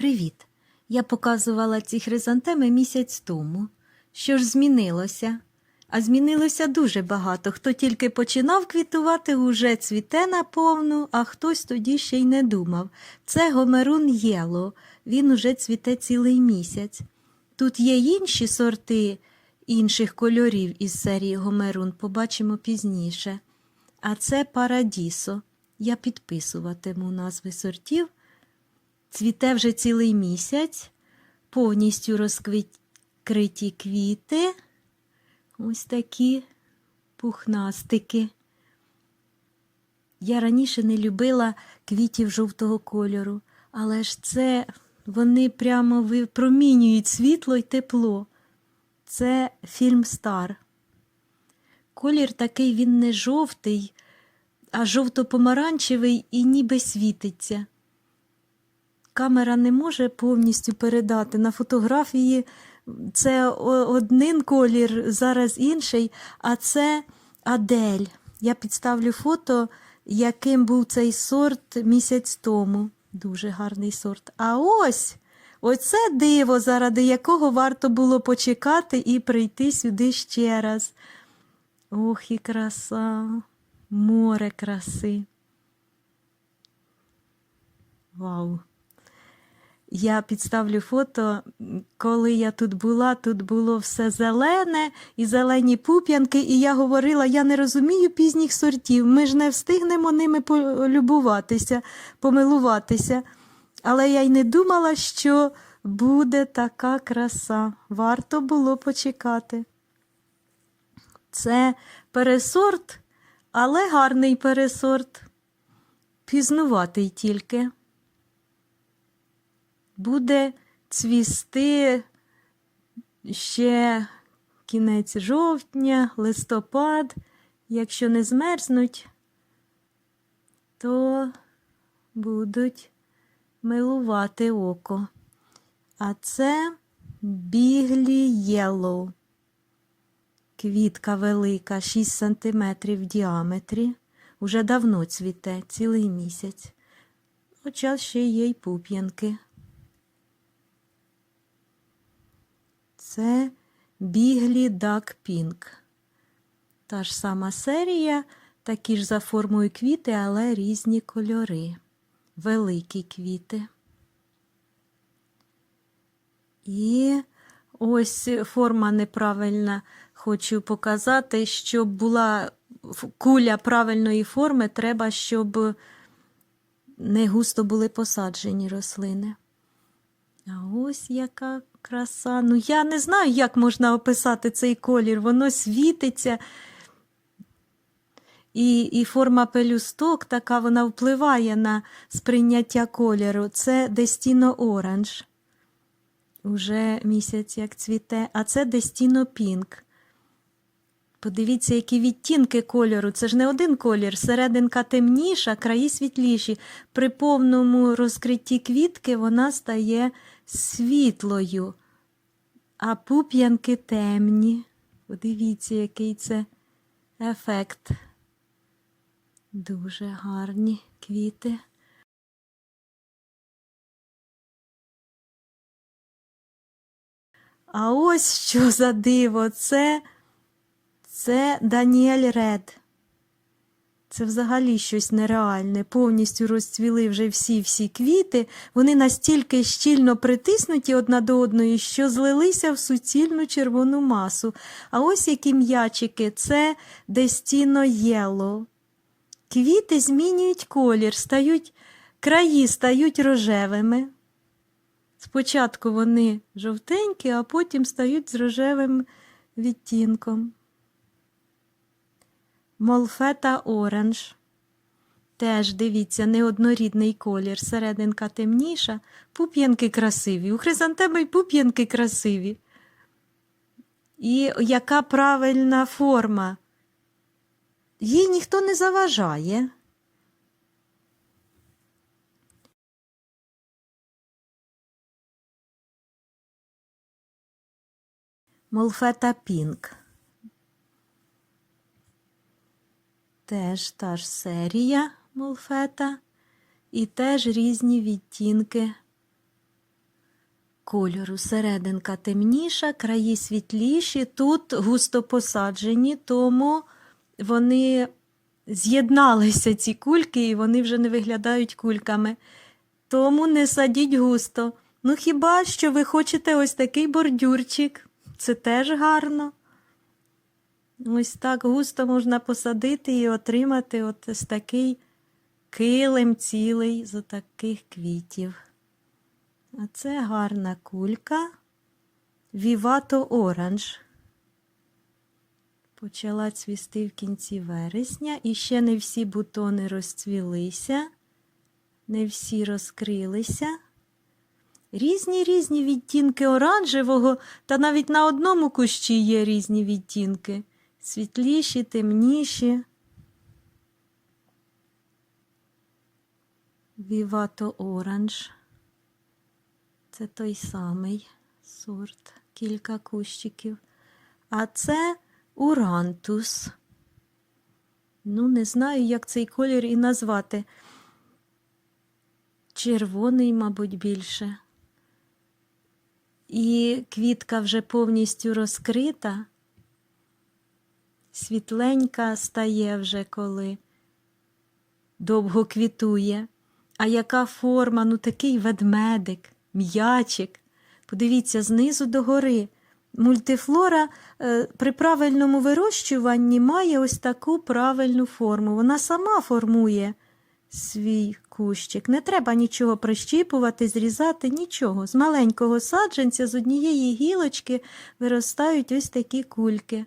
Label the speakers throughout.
Speaker 1: Привіт! Я показувала ці хризантеми місяць тому. Що ж змінилося? А змінилося дуже багато. Хто тільки починав квітувати, уже цвіте наповну, а хтось тоді ще й не думав. Це гомерун єло, він уже цвіте цілий місяць. Тут є інші сорти інших кольорів із серії гомерун, побачимо пізніше. А це парадісо. Я підписуватиму назви сортів. Цвіте вже цілий місяць, повністю розкриті квіти. Ось такі пухнастики. Я раніше не любила квітів жовтого кольору, але ж це вони прямо випромінюють світло й тепло. Це фільм Стар. Колір такий він не жовтий, а жовто-помаранчевий і ніби світиться. Камера не може повністю передати. На фотографії це один колір, зараз інший, а це Адель. Я підставлю фото, яким був цей сорт місяць тому. Дуже гарний сорт. А ось оце диво, заради якого варто було почекати і прийти сюди ще раз. Ох, і краса, море краси. Вау! Я підставлю фото, коли я тут була, тут було все зелене і зелені пуп'янки, і я говорила, я не розумію пізніх сортів, ми ж не встигнемо ними полюбуватися, помилуватися. Але я й не думала, що буде така краса. Варто було почекати. Це пересорт, але гарний пересорт. Пізнуватий тільки буде цвісти ще кінець жовтня, листопад. Якщо не змерзнуть, то будуть милувати око. А це біглі єлоу. Квітка велика, 6 см в діаметрі. Уже давно цвіте, цілий місяць. Хоча ще є й пуп'янки. Це біглі Дак Пінк. Та ж сама серія, такі ж за формою квіти, але різні кольори. Великі квіти. І ось форма неправильна. Хочу показати, щоб була куля правильної форми, треба, щоб не густо були посаджені рослини. А ось яка краса. Ну, я не знаю, як можна описати цей колір. Воно світиться. І, і форма пелюсток така, вона впливає на сприйняття кольору. Це Дестіно Orange. Уже місяць як цвіте, а це Дестіно Pink. Подивіться, які відтінки кольору. Це ж не один колір. Серединка темніша, краї світліші. При повному розкритті квітки вона стає світлою, а пуп'янки темні. Подивіться, який це ефект. Дуже гарні квіти. А ось що за диво, це, це Даніель Ред. Це взагалі щось нереальне. Повністю розцвіли вже всі-всі квіти. Вони настільки щільно притиснуті одна до одної, що злилися в суцільну червону масу. А ось які м'ячики це Destino Yellow. Квіти змінюють колір, стають, краї стають рожевими. Спочатку вони жовтенькі, а потім стають з рожевим відтінком. Молфета оранж. Теж, дивіться, неоднорідний колір. Серединка темніша, пуп'янки красиві. У хризантеми й пуп'янки красиві. І яка правильна форма? Їй ніхто не заважає. Молфета Пінк. Теж та ж серія Молфета і теж різні відтінки кольору. Серединка темніша, краї світліші. Тут густо посаджені, тому вони з'єдналися ці кульки, і вони вже не виглядають кульками. Тому не садіть густо. Ну хіба що ви хочете ось такий бордюрчик? Це теж гарно. Ось так густо можна посадити і отримати от ось такий килим цілий з таких квітів. А це гарна кулька. Вівато оранж. Почала цвісти в кінці вересня, і ще не всі бутони розцвілися, не всі розкрилися. Різні різні відтінки оранжевого, та навіть на одному кущі є різні відтінки. Світліші, темніші. Вівато оранж. Це той самий сорт, кілька кущиків. А це урантус. Ну, не знаю, як цей колір і назвати. Червоний, мабуть, більше. І квітка вже повністю розкрита, світленька стає вже коли довго квітує. А яка форма? Ну такий ведмедик, м'ячик. Подивіться, знизу до гори. Мультифлора е, при правильному вирощуванні має ось таку правильну форму. Вона сама формує свій кущик. Не треба нічого прищіпувати, зрізати, нічого. З маленького саджанця, з однієї гілочки виростають ось такі кульки.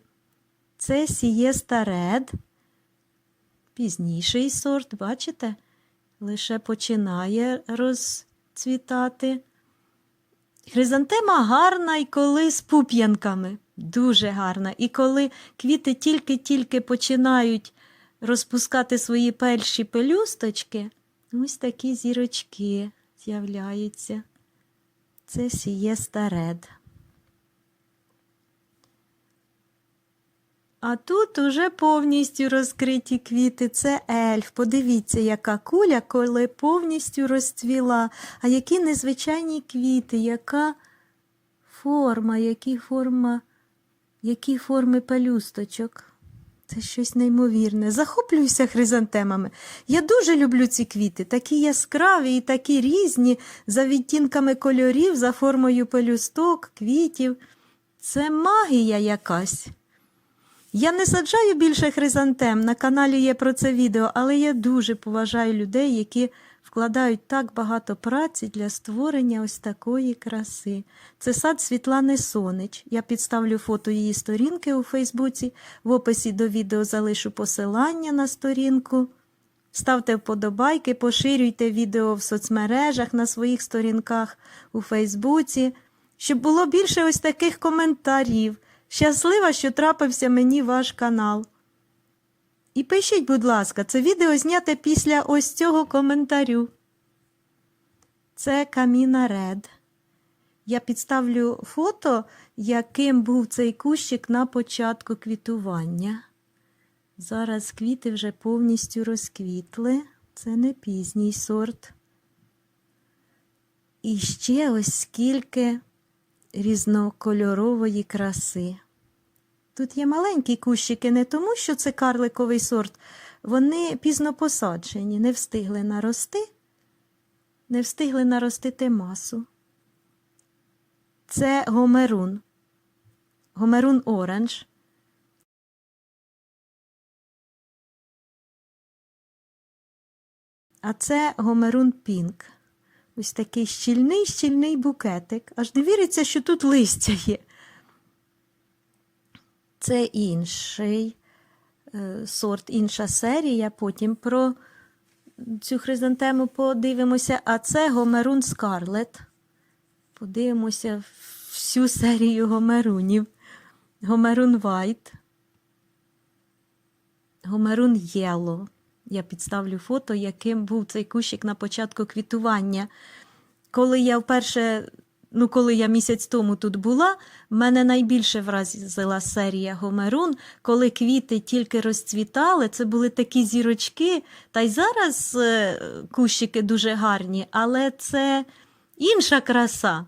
Speaker 1: Це сієста ред. Пізніший сорт, бачите? Лише починає розцвітати. Хризантема гарна і коли з пуп'янками. Дуже гарна. І коли квіти тільки-тільки починають розпускати свої перші пелюсточки, ось такі зірочки з'являються. Це сієста ред. А тут уже повністю розкриті квіти. Це ельф. Подивіться, яка куля, коли повністю розцвіла. А які незвичайні квіти, яка форма, які форма, які форми пелюсточок. Це щось неймовірне. Захоплююся хризантемами. Я дуже люблю ці квіти, такі яскраві і такі різні, за відтінками кольорів, за формою пелюсток, квітів. Це магія якась. Я не саджаю більше хризантем, на каналі є про це відео, але я дуже поважаю людей, які вкладають так багато праці для створення ось такої краси. Це сад Світлани Сонич. Я підставлю фото її сторінки у Фейсбуці. В описі до відео залишу посилання на сторінку. Ставте вподобайки, поширюйте відео в соцмережах на своїх сторінках у Фейсбуці, щоб було більше ось таких коментарів. Щаслива, що трапився мені ваш канал. І пишіть, будь ласка, це відео зняте після ось цього коментарю. Це Каміна Ред. Я підставлю фото, яким був цей кущик на початку квітування. Зараз квіти вже повністю розквітли. Це не пізній сорт. І ще ось скільки різнокольорової краси. Тут є маленькі кущики не тому, що це карликовий сорт, вони пізно посаджені, не встигли нарости, не встигли наростити масу. Це гомерун, гомерун оранж. А це гомерун пінк. Ось такий щільний щільний букетик. Аж не віриться, що тут листя є. Це інший е, сорт, інша серія. Потім про цю хризантему подивимося. А це Гомерун Скарлет. Подивимося всю серію гомерунів. Гомерун Вайт. Гомерун Єло. Я підставлю фото, яким був цей кущик на початку квітування. Коли я вперше, ну коли я місяць тому тут була, мене найбільше вразила серія Гомерун, коли квіти тільки розцвітали, це були такі зірочки. Та й зараз е, кущики дуже гарні, але це інша краса.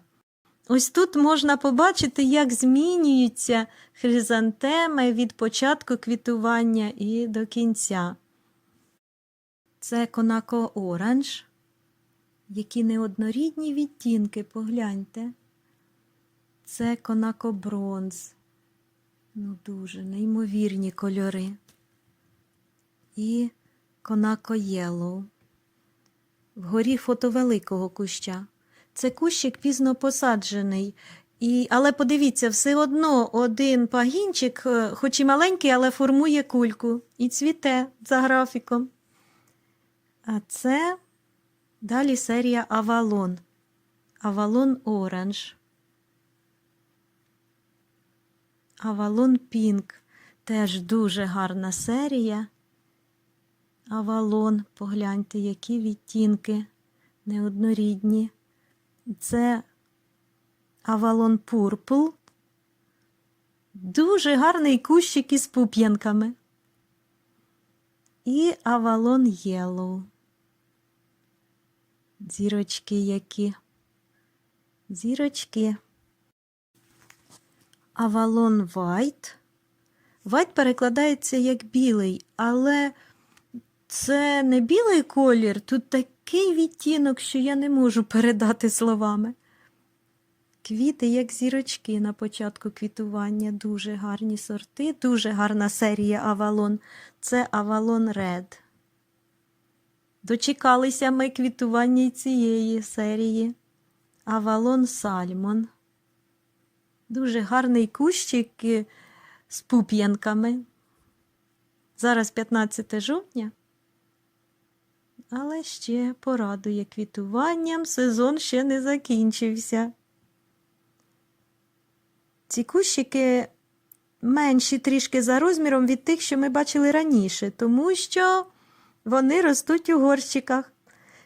Speaker 1: Ось тут можна побачити, як змінюються хризантеми від початку квітування і до кінця. Це конако оранж. Які неоднорідні відтінки, погляньте. Це конако бронз. Ну, дуже неймовірні кольори. І конако єлоу. Вгорі фото великого куща. Це кущик пізно посаджений. І, але подивіться, все одно один пагінчик, е, хоч і маленький, але формує кульку і цвіте за графіком. А це далі серія Авалон. Авалон Оранж. Авалон Пінк. Теж дуже гарна серія. Авалон, погляньте, які відтінки неоднорідні. Це Авалон Пурпл. Дуже гарний кущик із пуп'янками. І Авалон Єлоу. Зірочки які. Зірочки. Авалон Вайт. Вайт перекладається як білий, але це не білий колір, тут такий відтінок, що я не можу передати словами. Квіти, як зірочки на початку квітування, дуже гарні сорти, дуже гарна серія Авалон. Це Авалон Ред. Дочекалися ми квітування цієї серії. Авалон Сальмон. Дуже гарний кущик е, з пуп'янками. Зараз 15 жовтня. Але ще порадує квітуванням, сезон ще не закінчився. Ці кущики менші трішки за розміром від тих, що ми бачили раніше, тому що вони ростуть у горщиках,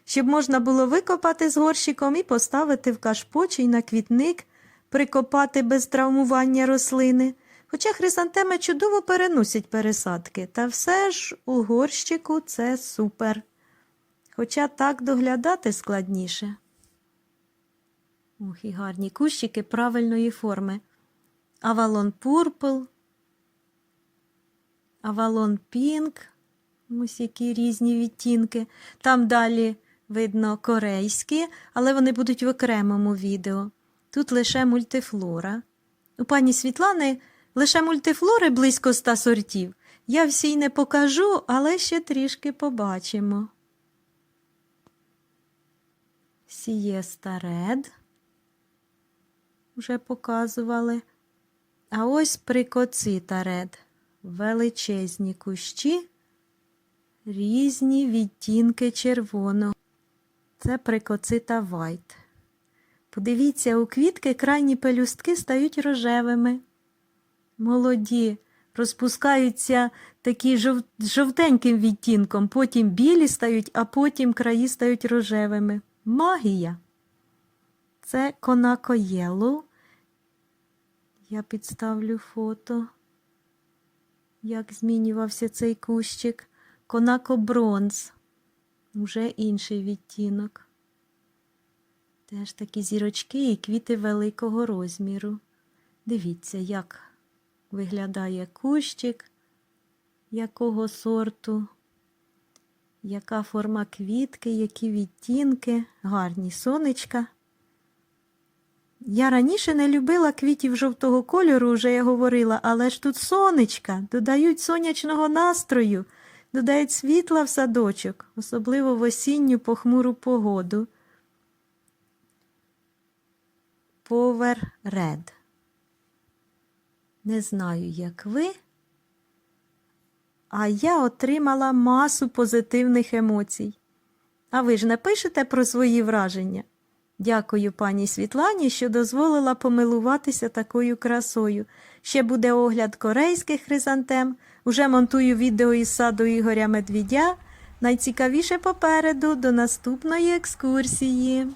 Speaker 1: щоб можна було викопати з горщиком і поставити в кашпо чи й на квітник, прикопати без травмування рослини. Хоча хризантеми чудово переносять пересадки, та все ж у горщику це супер. Хоча так доглядати складніше. Ох, і гарні кущики правильної форми. Авалон Пурпл, Авалон Пінк, ось які різні відтінки. Там далі видно корейські, але вони будуть в окремому відео. Тут лише мультифлора. У пані Світлани лише мультифлори близько ста сортів. Я всі й не покажу, але ще трішки побачимо. Сієста Ред. Вже показували. А ось прикоцита ред. Величезні кущі, різні відтінки червоного. Це прикоцита вайт. Подивіться, у квітки крайні пелюстки стають рожевими. Молоді, розпускаються такі жов... жовтеньким відтінком, потім білі стають, а потім краї стають рожевими. Магія. Це конако Yellow. Я підставлю фото, як змінювався цей кущик. Конако бронз. Уже інший відтінок. Теж такі зірочки і квіти великого розміру. Дивіться, як виглядає кущик, якого сорту, яка форма квітки, які відтінки, гарні сонечка. Я раніше не любила квітів жовтого кольору, вже я говорила, але ж тут сонечка, додають сонячного настрою, додають світла в садочок, особливо в осінню похмуру погоду. Power Red. Не знаю, як ви, а я отримала масу позитивних емоцій. А ви ж не пишете про свої враження? Дякую пані Світлані, що дозволила помилуватися такою красою. Ще буде огляд корейських хризантем. Уже монтую відео із саду Ігоря Медвідя. Найцікавіше попереду до наступної екскурсії.